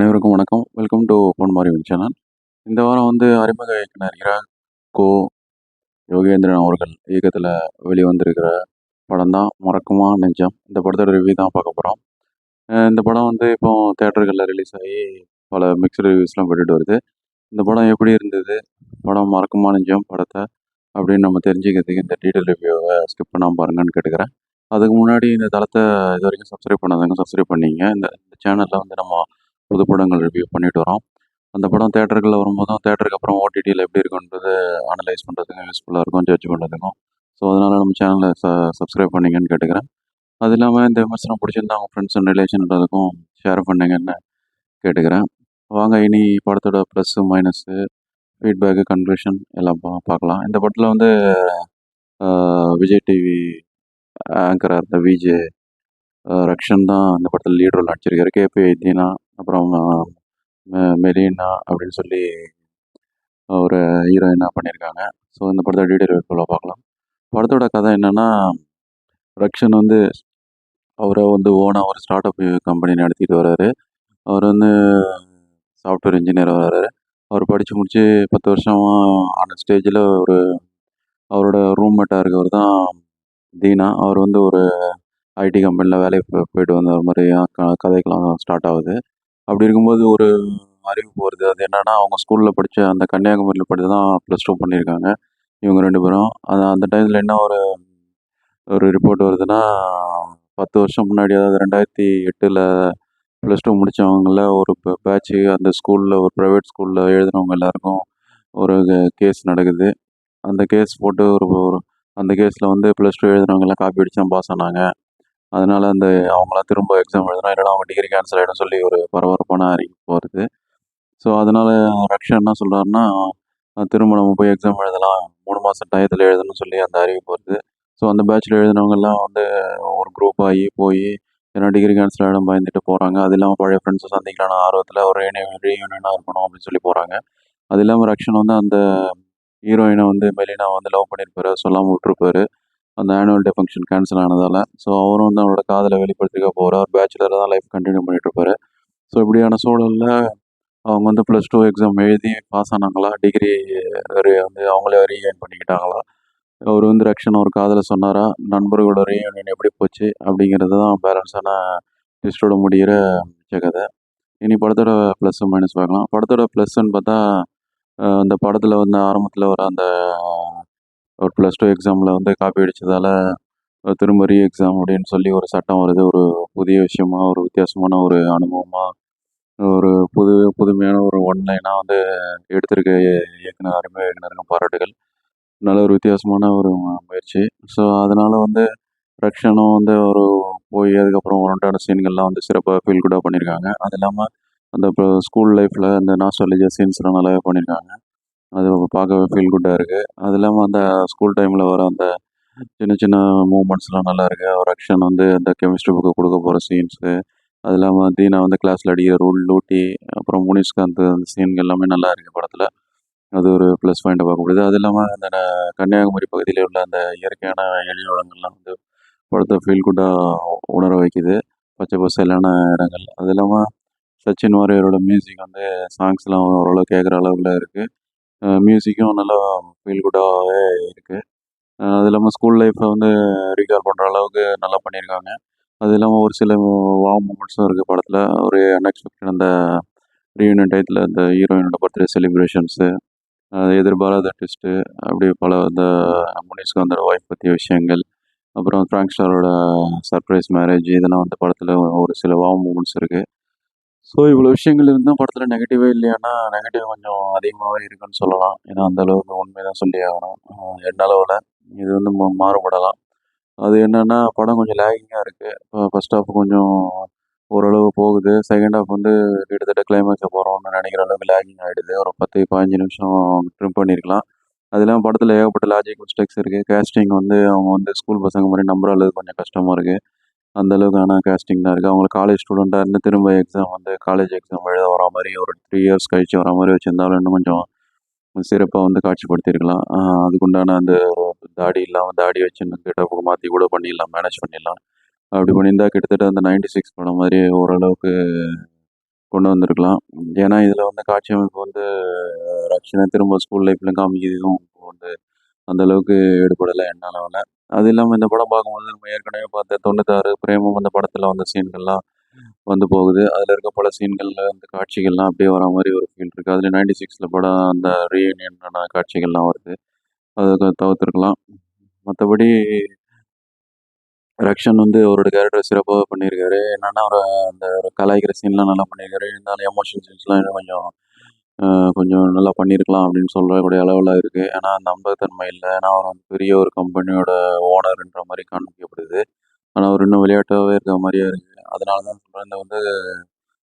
அனைவருக்கும் வணக்கம். Welcome to Ponmari channel இந்த வாரம் வந்து அறிமுக இயக்குனர் இரா கோ யோகேந்திரன் அவர்கள் இயக்கத்தில் வெளிவந்திருக்கிற படம் தான் மறக்குமா நெஞ்சம். இந்த படத்தோட ரிவ்யூ தான் பார்க்க போகிறோம் இந்த படம் வந்து இப்போ தேட்டர்களில் ரிலீஸ் ஆகி பல மிக்சர் ரிவ்யூஸ்லாம் போட்டுட்டு வருது. இந்த படம் எப்படி இருந்தது? படம் மறக்குமா நெஞ்சம் படத்தை? அப்படின்னு நம்ம தெரிஞ்சுக்கிறதுக்கு இந்த டீட்டெயில் ரிவ்யூவை ஸ்கிப் பண்ணாமல் பாருங்கன்னு கேட்டுக்கிறேன். அதுக்கு முன்னாடி இந்த தளத்தை இது வரைக்கும் சப்ஸ்கிரைப் பண்ணாதவங்க சப்ஸ்கிரைப் பண்ணிங்க. இந்த சேனலில் வந்து நம்ம புது படங்கள் ரிவ்யூ பண்ணிட்டு வரோம். அந்த படம் தேட்டருக்குள்ள வரும்போதும் தேட்டருக்கு அப்புறம் ஓடிடியில் எப்படி இருக்குன்றது அனலைஸ் பண்ணுறதுக்கும் யூஸ்ஃபுல்லாக இருக்கும் ஜட்ஜ் பண்ணுறதுக்கும் ஸோ அதனால் நம்ம சேனலை ச சப்ஸ்கிரைப் பண்ணிங்கன்னு கேட்டுக்கிறேன். அது இல்லாமல் இந்த விமர்சனம் பிடிச்சிருந்தா அவங்க ஃப்ரெண்ட்ஸ் அண்ட் ரிலேஷன்றதுக்கும் ஷேர் பண்ணுங்கன்னு கேட்டுக்கிறேன். வாங்க இனி படத்தோட ப்ளஸ்ஸு மைனஸு ஃபீட்பேக்கு கன்க்ளூஷன் எல்லாம் பார்க்கலாம். இந்த படத்தில் வந்து விஜய் டிவி ஆங்கராக இருந்த விஜே ரக்ஷன் தான் இந்த படத்தில் லீட் ரோல் நடிச்சிருக்காரு. கேபி தீனா அப்புறம் மெரினா அப்படின்னு சொல்லி ஒரு ஹீரோயினாக பண்ணியிருக்காங்க ஸோ இந்த படத்தை டீட்டெயில் ஃபுல்லாக பார்க்கலாம். படத்தோட கதை என்னென்னா ரக்ஷன் வந்து அவரை வந்து ஓனாக ஒரு ஸ்டார்ட் அப் கம்பெனி நடத்திட்டு வர்றாரு அவர் வந்து சாஃப்ட்வேர் இன்ஜினியர் வர்றாரு அவர் படித்து முடித்து பத்து வருஷமாக ஆன ஸ்டேஜில் ஒரு அவரோட ரூம்மேட்டாக இருக்கவர் தான் தீனா. அவர் வந்து ஒரு ஐடி கம்பெனியில் வேலைக்கு போயிட்டு வந்த மாதிரி க கதைக்கெலாம் ஸ்டார்ட் ஆகுது. அப்படி இருக்கும்போது ஒரு அறிவு போகிறது அது என்னென்னா அவங்க ஸ்கூலில் படித்த அந்த கன்னியாகுமரியில் படித்து தான் ப்ளஸ் டூ பண்ணியிருக்காங்க. இவங்க ரெண்டு பேரும். அது அந்த டைமில் என்ன ஒரு ஒரு ரிப்போர்ட் வருதுன்னா பத்து வருஷம் முன்னாடி அதாவது ரெண்டாயிரத்தி எட்டில் ப்ளஸ் டூ முடித்தவங்கள ஒரு பேட்ச்சு அந்த ஸ்கூலில் ஒரு ப்ரைவேட் ஸ்கூலில் எழுதினவங்க எல்லாருக்கும் ஒரு கேஸ் நடக்குது. அந்த கேஸ் போட்டு ஒரு ஒரு அந்த கேஸில் வந்து ப்ளஸ் டூ எழுதுனவங்கலாம் காப்பி அடித்து தான் பாஸ் ஆனாங்க. அதனால் அந்த அவங்களாம் திரும்ப எக்ஸாம் எழுதணும் என்னடா அவங்க டிகிரி கேன்சல் ஆகிடும் சொல்லி ஒரு பரபரப்பான அறிவிப்பு வருது. ஸோ அதனால் ரக்ஷன் என்ன சொல்கிறாருன்னா திரும்ப நம்ம போய் எக்ஸாம் எழுதலாம் மூணு மாதம் டயத்தில் எழுதணும்னு சொல்லி அந்த அறிவிப்பு வருது. ஸோ அந்த பேட்சில் எழுதினவங்கெல்லாம் வந்து ஒரு குரூப் ஆகி போய் ஏன்னா டிகிரி கேன்சல் ஆகிடும் பயந்துட்டு போகிறாங்க அது இல்லாமல் பழைய ஃப்ரெண்ட்ஸை சந்திக்கலான ஆர்வத்தில் ஒரு ரீயூனியனாக இருக்கணும் அப்படின்னு சொல்லி போகிறாங்க அது இல்லாமல் ரக்ஷன் வந்து அந்த ஹீரோயினை வந்து மெலினா வந்து லவ் பண்ணியிருப்பாரு சொல்லாமல் விட்டுருப்பாரு. அந்த ஆனுவல் டே ஃபங்க்ஷன் கேன்சல் ஆனதால். ஸோ அவரும் வந்து அவரோட காதலை வெளிப்படுத்திக்க போகிறார் பேச்சுலராக தான் லைஃப் கண்டினியூ பண்ணிகிட்ருப்பாரு ஸோ இப்படியான சூழலில் அவங்க வந்து ப்ளஸ் டூ எக்ஸாம் எழுதி பாஸ் ஆனாங்களா? டிகிரி வந்து அவங்களே ரீஎயின் பண்ணிக்கிட்டாங்களா? அவர் வந்து ரக்ஷன் ஒரு காதலை சொன்னாரா? நண்பர்களோட ரீயூனியன் எப்படி போச்சு? அப்படிங்கிறது தான் பேலன்ஸான ட்விஸ்டோட முடிகிற மிச்ச கதை. இனி படத்தோட ப்ளஸ் மைனஸ் பார்க்கலாம். படத்தோட ப்ளஸ்ன்னு பார்த்தா அந்த படத்தில் வந்து ஆரம்பத்தில் வர அந்த ஒரு ப்ளஸ் டூ எக்ஸாமில் வந்து காப்பி அடித்ததால் திரும்ப ரீ எக்ஸாம் அப்படின்னு சொல்லி ஒரு சட்டம் வருது. ஒரு புதிய விஷயமா ஒரு வித்தியாசமான ஒரு அனுபவமாக ஒரு புது புதுமையான ஒரு ஒன்லைனாக வந்து எடுத்திருக்க இயக்குனர் அருமை இயக்குனருக்கும் பாராட்டுகள். நல்ல ஒரு வித்தியாசமான ஒரு முயற்சி. ஸோ அதனால் வந்து ரக்ஷனும் வந்து ஒரு போய் அதுக்கப்புறம் ஒன்றான சீன்கள்லாம் வந்து சிறப்பாக ஃபீல் கூட பண்ணியிருக்காங்க அது இல்லாமல் அந்த இப்போ ஸ்கூல் லைஃப்பில் அந்த நாஸ்டாலஜியா சீன்ஸ்லாம் நல்லாவே பண்ணியிருக்காங்க அது பார்க்கவே ஃபீல் குட்டாக இருக்குது அது இல்லாமல் அந்த ஸ்கூல் டைமில் வர அந்த சின்ன சின்ன மூமெண்ட்ஸ்லாம் நல்லா இருக்குது அவர் அக்ஷன் வந்து அந்த கெமிஸ்ட்ரி புக்கு கொடுக்க போகிற சீன்ஸு அது இல்லாமல் தீனா வந்து கிளாஸில் அடிக்கிற ரூல் லூட்டி அப்புறம் முனிஷ்காந்த் அந்த சீன்கள் எல்லாமே நல்லா இருக்குது படத்தில். அது ஒரு ப்ளஸ் பாயிண்ட்டை பார்க்க முடியுது அது இல்லாமல் அந்த கன்னியாகுமரி பகுதியில் உள்ள அந்த இயற்கையான எளியோளங்கள்லாம் வந்து படத்தை ஃபீல் குட்டாக உணர வைக்குது. பச்சை பசையிலான இடங்கள். அது இல்லாமல் சச்சின் வாரியரோட மியூசிக் வந்து சாங்ஸ்லாம் ஓரளவு கேட்குற அளவில் இருக்குது மியூசிக்கும் நல்லா ஃபீல் குட்டாகவே இருக்குது அது இல்லாமல் ஸ்கூல் லைஃப்பை வந்து ரீகால் பண்ணுற அளவுக்கு நல்லா பண்ணியிருக்காங்க அது இல்லாமல் ஒரு சில வா மூமெண்ட்ஸும் இருக்குது படத்தில். ஒரு அன்எக்ஸ்பெக்டட் அந்த ரீயூனியன் டயத்தில் அந்த ஹீரோயினோட பர்த்டே செலிப்ரேஷன்ஸு எதிர்பாராத ட்விஸ்ட்டு அப்படி பல அந்த முனிஸ்க்கு வந்த ஒய்ஃப் பற்றிய விஷயங்கள் அப்புறம் ஃப்ராங்க் ஸ்டாரோட சர்ப்ரைஸ் மேரேஜ் இதெல்லாம் வந்து படத்தில் ஒரு சில வா மூமெண்ட்ஸ் இருக்குது ஸோ இவ்வளோ விஷயங்கள் இருந்தால் படத்தில் நெகட்டிவே இல்லையானா நெகட்டிவ் கொஞ்சம் அதிகமாகவே இருக்குன்னு சொல்லலாம். ஏன்னா அந்த அளவுக்கு உண்மை தான் சொல்லி ஆகணும். எண்ணளவில் இது வந்து மாறுபடலாம். அது என்னென்னா படம் கொஞ்சம் லேகிங்காக இருக்குது இப்போ ஃபஸ்ட் ஹாஃப் கொஞ்சம் ஓரளவு போகுது. செகண்ட் ஹாஃப் வந்து கிட்டத்தட்ட கிளைமேக்ஸை போகிறோம்னு நினைக்கிற அளவுக்கு லேகிங் ஆகிடுது ஒரு பத்து பதினஞ்சு நிமிஷம் ட்ரிம் பண்ணியிருக்கலாம் அது இல்லாமல் படத்தில் ஏகப்பட்ட லாஜிக் மிஸ்டேக்ஸ் இருக்குது கேஸ்டிங் வந்து அவங்க வந்து ஸ்கூல் பசங்க மாதிரி நம்புற அளவுக்கு கொஞ்சம் கஷ்டமாக இருக்குது அந்தளவுக்கு ஆனால் கேஸ்டிங் தான் இருக்குது அவங்களுக்கு காலேஜ் ஸ்டூடெண்ட்டாக இருந்து திரும்ப எக்ஸாம் வந்து காலேஜ் எக்ஸாம் எழுத வர மாதிரி ஒரு த்ரீ இயர்ஸ் கழிச்சு வர மாதிரி வச்சுருந்தாலும் இன்னும் கொஞ்சம் சிறப்பாக வந்து காட்சிப்படுத்தியிருக்கலாம். அதுக்குண்டான அந்த தாடி இல்லாமல் தாடி வச்சு கிட்ட மாற்றி கூட பண்ணிடலாம் மேனேஜ் பண்ணிடலாம். அப்படி பண்ணியிருந்தால் கிட்டத்தட்ட அந்த நைன்டி சிக்ஸ் படம் மாதிரி ஓரளவுக்கு கொண்டு வந்திருக்கலாம். ஏன்னா இதில் வந்து காட்சி அமைப்பு வந்து ரக்ஷனை திரும்ப ஸ்கூல் லைஃப்லையும் காமிக்குது இதுவும் அந்த அளவுக்கு ஈடுபடலை என்னால் அவனை அது இல்லாமல் இந்த படம் பார்க்கும்போது நம்ம ஏற்கனவே பார்த்த தொண்ணூத்தாறு பிரேமம் அந்த படத்தில் வந்த சீன்கள்லாம் வந்து போகுது. அதில் இருக்க பல சீன்களில் அந்த காட்சிகள்லாம் அப்படியே வர மாதிரி ஒரு ஃபீல் இருக்குது அதில் நைன்டி சிக்ஸில் படம் அந்த ரீயூனியனான காட்சிகள்லாம் வருது. அதை தவிர்த்துருக்கலாம். மற்றபடி ரக்ஷன் வந்து அவரோட கேரக்டர் சிறப்பாக பண்ணியிருக்காரு. என்னென்னா அவர் அந்த ஒரு கலாய்க்கிற சீன்லாம் நல்லா பண்ணியிருக்காரு. இருந்தாலும் எமோஷன் சீன்ஸ்லாம் இன்னும் கொஞ்சம் கொஞ்சம் நல்லா பண்ணியிருக்கலாம் அப்படின்னு சொல்லக்கூடிய அளவில் இருக்குது ஏன்னா நம்பகத்தன்மை இல்லை. ஏன்னா அவர் வந்து பெரிய ஒரு கம்பெனியோட ஓனர்ன்ற மாதிரி காண்பிக்கப்படுது. ஆனால் அவர் இன்னும் விளையாட்டாகவே இருக்க மாதிரியே இருக்குது அதனால தான் சொல்கிறேன் இந்த வந்து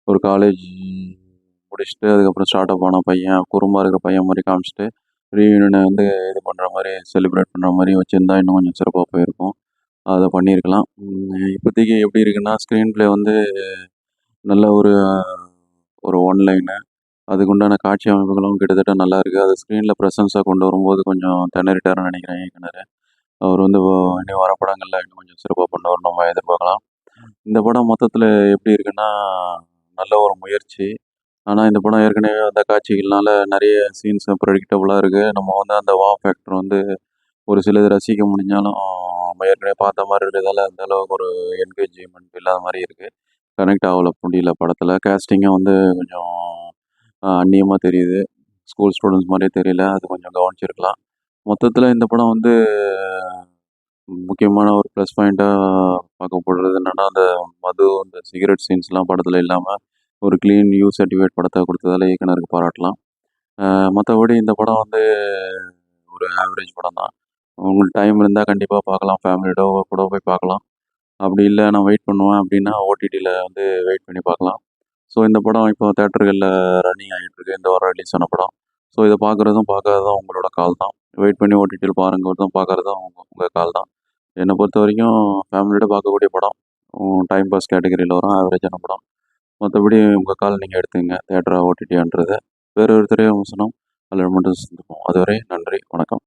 ஒரு காலேஜ் முடிச்சுட்டு அதுக்கப்புறம் ஸ்டார்ட் அப் ஆன பையன் குறும்பாக இருக்கிற பையன் மாதிரி காமிச்சிட்டு ரீயூனியனை வந்து இது பண்ணுற மாதிரி செலிப்ரேட் பண்ணுற மாதிரி வச்சுருந்தா இன்னும் கொஞ்சம் சிறப்பாக போயிருக்கும். அதை பண்ணியிருக்கலாம் இப்போதைக்கு எப்படி இருக்குன்னா ஸ்க்ரீன் ப்ளே வந்து நல்ல ஒரு ஒரு ஒன்லைனு அதுக்கு உண்டான காட்சி அமைப்புகளும் கிட்டத்தட்ட நல்லா இருக்குது அது ஸ்க்ரீனில் ப்ரெசன்ஸாக கொண்டு வரும்போது கொஞ்சம் திணறிட்டாருன்னு நினைக்கிறேன் இயக்குனர். அவர் வந்து வ- இனி வர படங்களில் இன்னும் கொஞ்சம் சிறப்பாக பண்ணுவார் நம்ம எதிர்பார்க்கலாம். இந்த படம் மொத்தத்தில் எப்படி இருக்குன்னா நல்ல ஒரு முயற்சி. ஆனால் இந்த படம் ஏற்கனவே அந்த காட்சிகள்னால நிறைய சீன்ஸ் ப்ரெடிக்டபுளாக இருக்குது நம்ம வந்து அந்த வா ஃபேக்டர் வந்து ஒரு சிலது ரசிக்க முடிஞ்சாலும் நம்ம ஏற்கனவே பார்த்த மாதிரி இருக்கிறதால அந்த அளவுக்கு ஒரு என்கேஜ்மெண்ட் இல்லாத மாதிரி இருக்குது கனெக்ட் ஆகல முடியல படத்தில். கேஸ்டிங்கும் வந்து கொஞ்சம் அந்நியமாக தெரியுது. ஸ்கூல் ஸ்டூடெண்ட்ஸ் மாதிரியே தெரியல. அது கொஞ்சம் கவனிச்சிருக்கலாம். மொத்தத்தில் இந்த படம் வந்து முக்கியமான ஒரு ப்ளஸ் பாயிண்ட்டாக பார்க்கப்படுறது என்னன்னா அந்த மது இந்த சிகரெட் சீன்ஸ்லாம் படத்தில் இல்லாமல் ஒரு க்ளீன் யூ சர்டிஃபிகேட் படத்தை கொடுத்ததால இயக்குனருக்கு பாராட்டலாம். மற்றபடி இந்த படம் வந்து ஒரு ஆவரேஜ் படம் தான். உங்களுக்கு டைம் இருந்தால் கண்டிப்பாக பார்க்கலாம். ஃபேமிலியோட கூட போய் பார்க்கலாம். அப்படி இல்லை நான் வெயிட் பண்ணுவேன் அப்படின்னா ஓடிடியில் வந்து வெயிட் பண்ணி பார்க்கலாம். ஸோ இந்த படம் இப்போ தேட்டர்களில் ரன்னிங் ஆகிட்டு இருக்கு இந்த வாரம் ரிலீஸ் ஆன படம். ஸோ இதை பார்க்குறதும் பார்க்காததும் உங்களோட கால் தான். வெயிட் பண்ணி ஓடிடியில் பாருங்கிறதும் பார்க்குறதும் உங்கள் உங்கள் கால் தான். என்னை பொறுத்த வரைக்கும் ஃபேமிலியோட பார்க்கக்கூடிய படம். டைம் பாஸ் கேட்டகரியில் வரும். ஆவரேஜான படம். மற்றபடி உங்கள் கால் நீங்கள் எடுத்துங்க தேட்டரா ஓடிடியான்றது வேறு ஒரு திரையரசனம் அதில் மட்டும் சந்திப்போம் அதுவரை நன்றி. வணக்கம்.